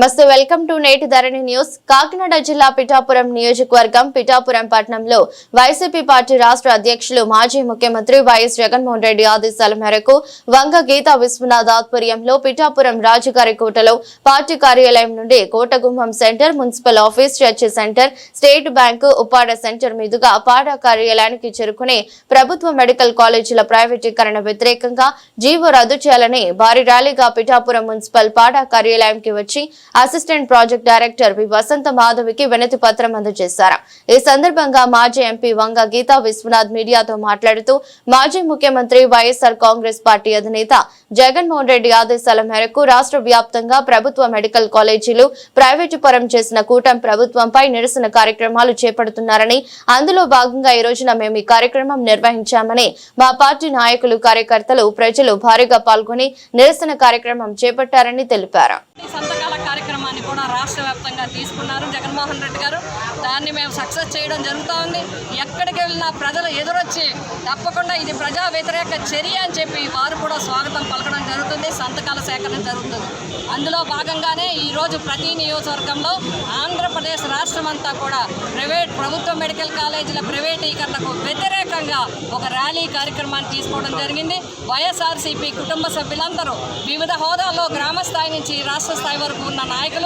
నమస్తే welcome to నేటి ధరణి news. Kakinada జిల్లా పిఠాపురం నియోజకవర్గం పిఠాపురం పట్టణంలో వైసీపీ పార్టీ రాష్ట్ర అధ్యక్షులు మాజీ ముఖ్యమంత్రి వైఎస్ జగన్మోహన్ రెడ్డి ఆదేశాల మేరకు వంగ గీతా విశ్వనాథ్ ఆధ్వర్యంలో పిఠాపురం రాజుగారి కోటలో పార్టీ కార్యాలయం నుండి Kotagummam centre municipal office church centre state bank Upada centre మీదుగా పాడా కార్యాలయానికి చేరుకుని ప్రభుత్వ మెడికల్ కాలేజీల ప్రైవేటీకరణ వ్యతిరేకంగా జీవో రద్దు చేయాలని భారీ ర్యాలీగా పిఠాపురం మున్సిపల్ పాడా కార్యాలయంకి వచ్చి assistant project director V Vasantha మాధవికి వినతి పత్రం అందజేశారు. ఈ సందర్భంగా మాజీ ఎంపీ వంగ గీతా విశ్వనాథ్ మీడియాతో మాట్లాడుతూ మాజీ ముఖ్యమంత్రి వైఎస్ఆర్ కాంగ్రెస్ పార్టీ అధినేత జగన్మోహన్ రెడ్డి ఆదేశాల మేరకు రాష్ట్ర వ్యాప్తంగా ప్రభుత్వ మెడికల్ కాలేజీలు ప్రైవేటు పరం చేసిన కూటమి ప్రభుత్వంపై నిరసన కార్యక్రమాలు చేపడుతున్నారని అందులో భాగంగా ఈ రోజున మేము ఈ కార్యక్రమం నిర్వహించామని మా పార్టీ నాయకులు కార్యకర్తలు ప్రజలు భారీగా పాల్గొని నిరసన కార్యక్రమం చేపట్టారని తెలిపారు. కార్యక్రమాన్ని కూడా రాష్ట్ర వ్యాప్తంగా తీసుకున్నారు. జగన్మోహన్ రెడ్డి గారు దాన్ని మేము సక్సెస్ చేయడం జరుగుతూ ఉంది ఎక్కడికి వెళ్ళినా ప్రజలు ఎదురొచ్చి తప్పకుండా ఇది ప్రజా వ్యతిరేక చర్య అని చెప్పి వారు కూడా స్వాగతం పలకడం జరుగుతుంది. సంతకాల సేకరణ జరుగుతుంది. అందులో భాగంగానే ఈరోజు ప్రతి నియోజకవర్గంలో ఆంధ్రప్రదేశ్ రాష్ట్రం అంతా కూడా ప్రైవేట్ ప్రభుత్వ మెడికల్ కాలేజీల ప్రైవేటీకరణకు వ్యతిరేకంగా ఒక ర్యాలీ కార్యక్రమాన్ని తీసుకోవడం జరిగింది. వైఎస్ఆర్సీపీ కుటుంబ సభ్యులందరూ వివిధ హోదాల్లో గ్రామ స్థాయి నుంచి రాష్ట్ర స్థాయి వరకు ఉన్న నాయకులు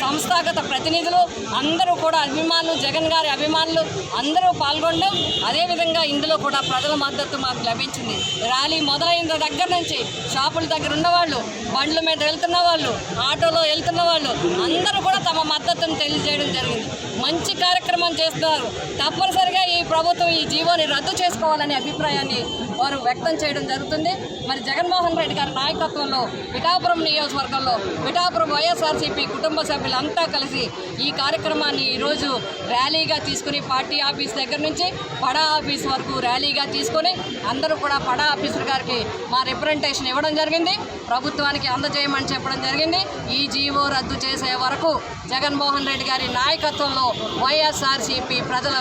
సంస్థాగత ప్రతినిధులు అందరూ కూడా అభిమానులు జగన్ గారి అభిమానులు అందరూ పాల్గొనడం అదేవిధంగా ఇందులో కూడా ప్రజల మద్దతు మాకు లభించింది. ర్యాలీ మొదలైన దగ్గర నుంచి షాపుల దగ్గర ఉన్నవాళ్ళు బండ్ల మీద వెళ్తున్న వాళ్ళు ఆటోలో వెళ్తున్న వాళ్ళు అందరూ కూడా తమ మద్దతును తెలియజేయడం జరిగింది. మంచి కార్యక్రమం చేస్తున్నారు. తప్పనిసరిగా ఈ ప్రభుత్వం ఈ జీవోని రద్దు చేసుకోవాలనే అభిప్రాయాన్ని వారు వ్యక్తం చేయడం జరుగుతుంది. మరి జగన్మోహన్ రెడ్డి గారి నాయకత్వంలో పిఠాపురం నియోజకవర్గంలో పిఠాపురం వైఎస్ఆర్సీపీ కుటుంబ సభ్యులంతా కలిసి ఈ కార్యక్రమాన్ని ఈరోజు ర్యాలీగా తీసుకుని పార్టీ ఆఫీస్ దగ్గర నుంచి పడా ఆఫీస్ వరకు ర్యాలీగా తీసుకొని అందరూ కూడా పడా ఆఫీసర్ గారికి మా రిప్రజెంటేషన్ ఇవ్వడం జరిగింది. ప్రభుత్వానికి అందజేయమని చెప్పడం జరిగింది. ఈ జీవో రద్దు చేసే వరకు జగన్మోహన్ రెడ్డి గారి నాయకత్వంలో వైఎస్ఆర్సీపీ ప్రజల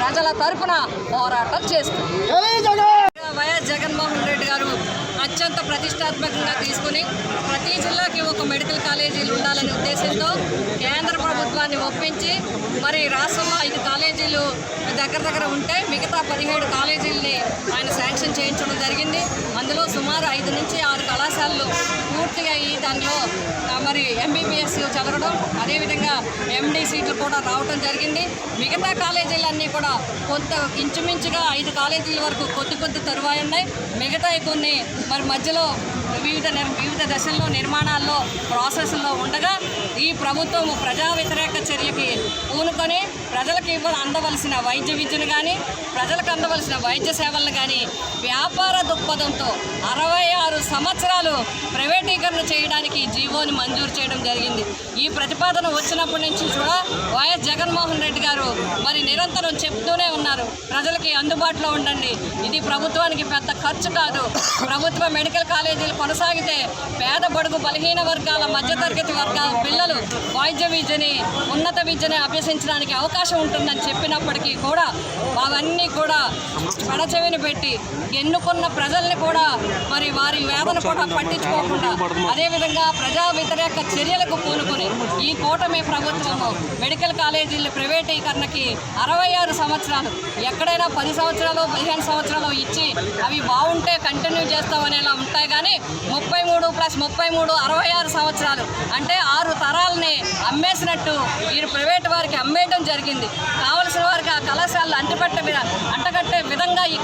ప్రజల తరఫున పోరాటం చేస్తుంది. జగన్మోహన్ రెడ్డి గారు అత్యంత ప్రతిష్టాత్మకంగా తీసుకుని ప్రతి జిల్లాకి ఒక మెడికల్ కాలేజీలు ఉండాలనే ఉద్దేశంతో కేంద్ర ప్రభుత్వాన్ని ఒప్పించి మరి రాష్ట్రంలో ఐదు కాలేజీలు దగ్గర దగ్గర ఉంటే మిగతా పదిహేడు కాలేజీలని ఆయన శాంక్షన్ చేయించడం జరిగింది. అందులో సుమారు ఐదు నుంచి ఆరు కళాశాలలు పూర్తిగా అయ్యి దానిలో మరి ఎంబీబీఎస్ చదవడం అదేవిధంగా ఎండి సీట్లు కూడా రావటం జరిగింది. మిగతా కాలేజీలన్నీ కూడా కొంత ఇంచుమించుగా ఐదు కాలేజీల వరకు కొద్ది కొద్ది తరువాయి ఉన్నాయి. మిగతా కొన్ని మరి మధ్యలో వివిధ నిర్- వివిధ దశల్లో నిర్మాణాల్లో ప్రాసెస్లో ఉండగా ఈ ప్రభుత్వం ప్రజా వ్యతిరేక చర్యకి పూనుకొని ప్రజలకు ఇవ్వ అందవలసిన వైద్య విద్యను కానీ ప్రజలకు అందవలసిన వైద్య సేవలను కానీ వ్యాపార దృక్పథంతో అరవై సంవత్సరాలు ప్రైవేటీకరణ చేయడానికి ఈ జీవోని మంజూరు చేయడం జరిగింది. ఈ ప్రతిపాదన వచ్చినప్పటి నుంచి కూడా వైఎస్ జగన్మోహన్ రెడ్డి గారు మరి నిరంతరం చెప్తూనే ఉన్నారు. ప్రజలకి అందుబాటులో ఉండండి. ఇది ప్రభుత్వానికి పెద్ద ఖర్చు కాదు. ప్రభుత్వ మెడికల్ కాలేజీలు కొనసాగితే పేద బడుగు బలహీన వర్గాల మధ్యతరగతి వర్గాల పిల్లలు వైద్య విద్యని ఉన్నత విద్యని అభ్యసించడానికి అవకాశం ఉంటుందని చెప్పినప్పటికీ కూడా అవన్నీ కూడా పడచెవిని పెట్టి ఎన్నుకున్న ప్రజల్ని కూడా మరి వారి వేదన కూడా పట్టించుకోకుండా అదేవిధంగా ప్రజా వ్యతిరేక చర్యలకు పూనుకొని ఈ కూటమి ప్రభుత్వము మెడికల్ కాలేజీల ప్రైవేటీకరణకి అరవై ఆరు సంవత్సరాలు ఎక్కడైనా పది సంవత్సరాలు పదిహేను సంవత్సరాలు ఇచ్చి అవి బాగుంటే కంటిన్యూ చేస్తామనేలా ఉంటాయి కానీ ముప్పై మూడు ప్లస్ ముప్పై మూడు అరవై ఆరు సంవత్సరాలు అంటే ఆరు తరాలని అమ్మేసినట్టు వీరు ప్రైవేట్ వారికి అమ్మేయడం జరిగింది. కావలసిన వారికి ఆ కళాశాలలు అంటిపెట్టే అంటగట్టే విధంగా ఈ